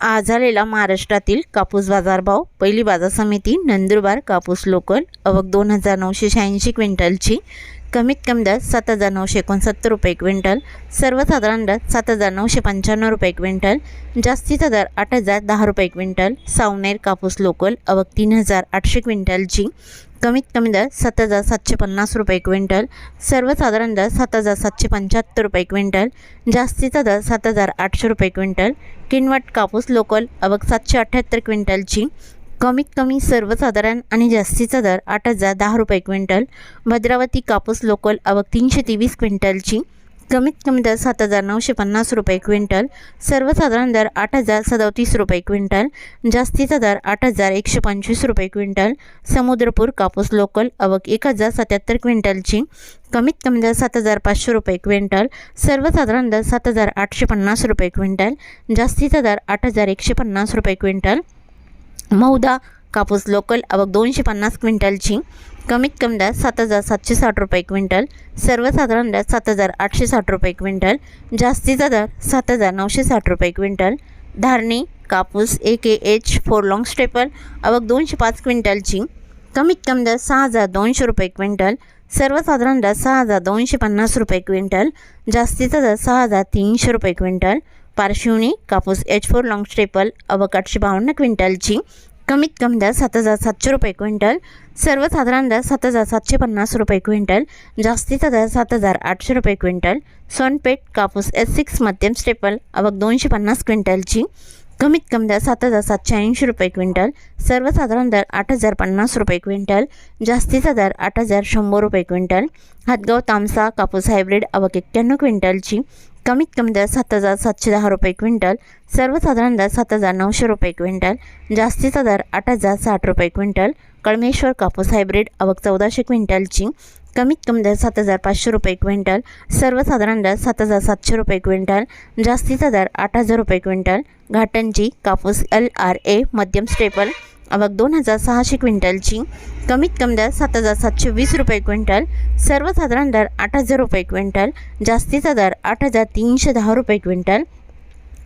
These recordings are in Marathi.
आज झालेला महाराष्ट्रातील कापूस बाजारभाव पहिली बाजार समिती नंदुरबार कापूस लोकल अवक दोन हजार नऊशे शहाऐंशी क्विंटलची कमीत कमी दर सात हजार नऊशे एकोणसत्तर रुपये क्विंटल. सर्वसाधारण दर सात हजार नऊशे पंच्याण्णव रुपये क्विंटल. जास्तीचा दर आठ हजार दहा रुपये क्विंटल. सावनेर कापूस लोकल अवक तीन हजार आठशे क्विंटलची कमीत कमी दर सात हजार सातशे पन्नास रुपये क्विंटल. सर्वसाधारण दर सात हजार सातशे पंच्याहत्तर रुपये क्विंटल. जास्तीचा दर सात हजार आठशे रुपये क्विंटल. किनवट कापूस लोकल अवक सातशे अठ्ठ्याहत्तर क्विंटलची कमीत कमी सर्वसाधारण आणि जास्तीचा दर आठ हजार दहा रुपये क्विंटल भद्रावती कापूस लोकल अवक तीनशे तेवीस क्विंटलची कमीत कमी दर सात हजार नऊशे पन्नास रुपये क्विंटल सर्वसाधारण दर आठ हजार सदतीस रुपये क्विंटल जास्तीचा दर आठ हजार एकशे पंचवीस रुपये क्विंटल समुद्रपूर कापूस लोकल अवक एक हजार सत्याहत्तर क्विंटलची कमीत कमी दर सात हजार पाचशे रुपये क्विंटल सर्वसाधारण दर सात हजार आठशे पन्नास रुपये क्विंटल जास्तीचा दर आठ हजार एकशे पन्नास रुपये क्विंटल मौदा कापूस लोकल आवक दोनशे पन्नास क्विंटलची. कमीत कमी दर सात हजार सातशे साठ रुपये क्विंटल. सर्वसाधारण दर सात हजार आठशे साठ रुपये क्विंटल. जास्तीचा दर सात हजार नऊशे साठ रुपये क्विंटल. धारणी कापूस A K H four long staple आवक दोनशे पाच क्विंटलची. कमीत कमी दर सहा हजार दोनशे रुपये क्विंटल. सर्वसाधारण दर सहा हजार दोनशे पन्नास रुपये क्विंटल. जास्तीचा दर सहा हजार तीनशे रुपये क्विंटल. पारशिवनी कापूस एच फोर लाँग स्टेपल अवक आठशे बावन्न क्विंटलची कमीत कमी दर सात हजार सातशे रुपये क्विंटल सर्वसाधारण दर सात हजार सातशे पन्नास रुपये क्विंटल जास्तीचा दर सात हजार आठशे रुपये क्विंटल सोनपेठ कापूस एस सिक्स मध्यम स्टेपल अवक दोनशे पन्नास क्विंटलची कमीत कमी दर सात हजार सातशे ऐंशी रुपये क्विंटल सर्वसाधारण दर आठ हजार पन्नास रुपये क्विंटल जास्तीचा दर आठ हजार शंभर रुपये क्विंटल हातगाव तामसा कापूस हायब्रिड अवक एक्क्याण्णव क्विंटलची कमीत कमी दर सात हजार सातशे दहा रुपये क्विंटल सर्वसाधारण दर सात हजार नऊशे रुपये क्विंटल जास्तीचा दर आठ हजार साठ रुपये क्विंटल कळमेश्वर कापूस हायब्रिड अवक चौदाशे क्विंटलची कमीत कमी दर सात हजार पाचशे रुपये क्विंटल सर्वसाधारण दर सात हजार सातशे रुपये क्विंटल जास्तीचा दर आठ हजार रुपये क्विंटल घाटंजी कापूस एल आर ए मध्यम स्टेपल आवक दोन हजार सहाशे क्विंटलची कमीत कमी दर सात हजार सातशे वीस रुपये क्विंटल सर्वसाधारण दर आठ हजार रुपये क्विंटल जास्तीचा दर आठ हजार तीनशे दहा रुपये क्विंटल.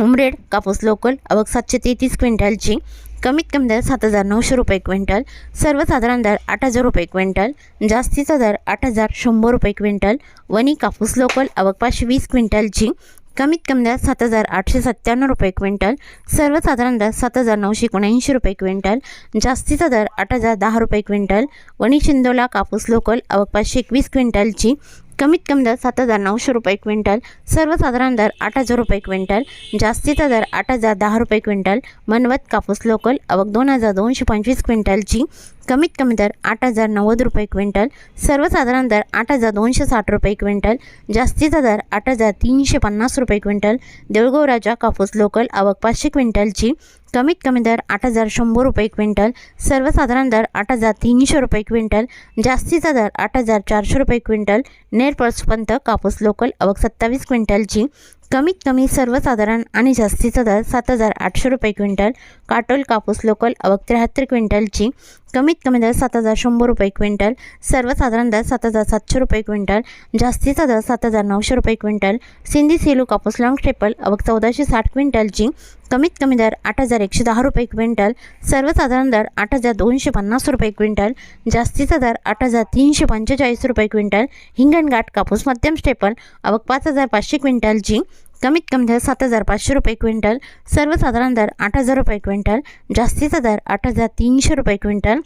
उमरेड कापूस लोकल आवक सातशे तेहतीस क्विंटलची कमीत कमी दर सात हजार नऊशे रुपये क्विंटल सर्वसाधारण दर आठ हजार रुपये क्विंटल जास्तीचा दर आठ हजार शंभर रुपये क्विंटल. वनी कापूस लोकल आवक पाचशे वीस क्विंटलची कमीत कमी दर सात हजार आठशे सत्त्याण्णव रुपये क्विंटल सर्वसाधारण दर सात हजार नऊशे एकोणऐंशी रुपये क्विंटल जास्तीचा दर आठ हजार दहा रुपये क्विंटल वणी शिंदोला कापूस लोकल अवक पाचशे एकवीस क्विंटलची कमीत कमी दर सात हजार नऊशे रुपये क्विंटल सर्वसाधारण दर आठ हजार रुपये क्विंटल जास्तीचा दर आठ हजार दहा रुपये क्विंटल मनवत कापूस लोकल अवक दोन हजार दोनशे पंचवीस क्विंटलची कमीत कमी दर आठ हजार नव्वद रुपये क्विंटल सर्वसाधारण दर आठ हजार दोनशे साठ रुपये क्विंटल जास्तीचा दर आठ हजार तीनशे पन्नास रुपये क्विंटल देऊळगाव राजा कापूस लोकल अवक पाचशे क्विंटलची कमीत कमी दर आठ हजार शंभर रुपये क्विंटल सर्वसाधारण दर आठ हजार तीनशे रुपये क्विंटल जास्तीचा दर आठ हजार चारशे रुपये क्विंटल नेरपर्सपंत कापूस लोकल अवक सत्तावीस क्विंटलची कमीत कमी सर्वसाधारण आणि जास्तीचा दर सात हजार आठशे रुपये क्विंटल काटोल कापूस लोकल अवक त्र्याहत्तर क्विंटलची कमीत कमी दर सात हजार शंभर रुपये क्विंटल सर्वसाधारण दर सात हजार सातशे रुपये क्विंटल जास्तीचा दर सात हजार नऊशे रुपये क्विंटल सिंधी सेलू कापूस लॉंग स्टेपल अवक चौदाशे साठ क्विंटलची कमीत कमी दर आठ हजार एकशे दहा रुपये क्विंटल सर्वसाधारण दर आठ हजार दोनशे पन्नास रुपये क्विंटल जास्तीचा दर आठ हजार तीनशे पंचेचाळीस रुपये क्विंटल हिंगणघाट कापूस मध्यम स्टेपल अवक पाच हजार पाचशे क्विंटलची कमीत कमी दर सात हजार पाचशे रुपये क्विंटल सर्वसाधारण दर आठ हजार रुपये क्विंटल जास्तीचा दर आठ हजार तीनशे रुपये क्विंटल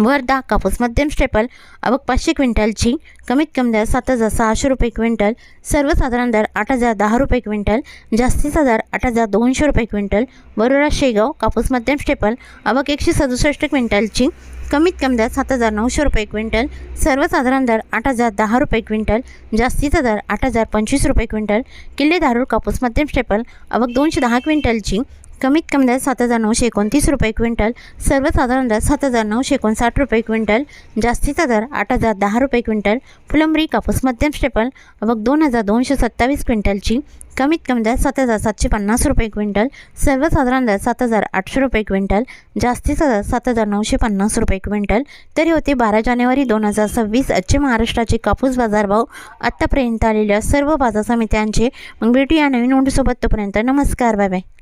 वर्धा कापूस मध्यम स्टेपल अवक पाचशे क्विंटलची कमीत कमी दर सात हजार सहाशे रुपये क्विंटल सर्वसाधारण दर आठ हजार दहा रुपये क्विंटल जास्तीचा दर आठ हजार दोनशे रुपये क्विंटल वरोरा शेगाव कापूस मध्यम स्टेपल अवक एकशे सदुसष्ट क्विंटलची कमीत कमी दर सात हजार नऊशे रुपये क्विंटल सर्वसाधारण दर आठ हजार दहा रुपये क्विंटल जास्तीचा दर आठ हजार पंचवीस रुपये क्विंटल किल्ले धारूर कापूस मध्यम स्टेपल अवक दोनशे दहा क्विंटलची कमीत कमी दर सात हजार नऊशे एकोणतीस रुपये क्विंटल सर्वसाधारण दर सात हजार नऊशे एकोणसाठ रुपये क्विंटल जास्तीचा दर आठ हजार दहा रुपये क्विंटल फुलंबरी कापूस मध्यम स्टेपल आवक दोन हजार दोनशे सत्तावीस क्विंटलची कमीत कमी दर सात हजार सातशे पन्नास रुपये क्विंटल सर्वसाधारण दर सात हजार आठशे रुपये क्विंटल जास्तीचा दर सात हजार नऊशे पन्नास रुपये क्विंटल. तरी होते बारा जानेवारी दोन हजार सव्वीस आजचे महाराष्ट्राचे कापूस बाजारभाव आत्तापर्यंत आलेल्या सर्व बाजार समित्यांचे मग भेटूया नवीन नोंदीसोबत तोपर्यंत नमस्कार बाय बाय.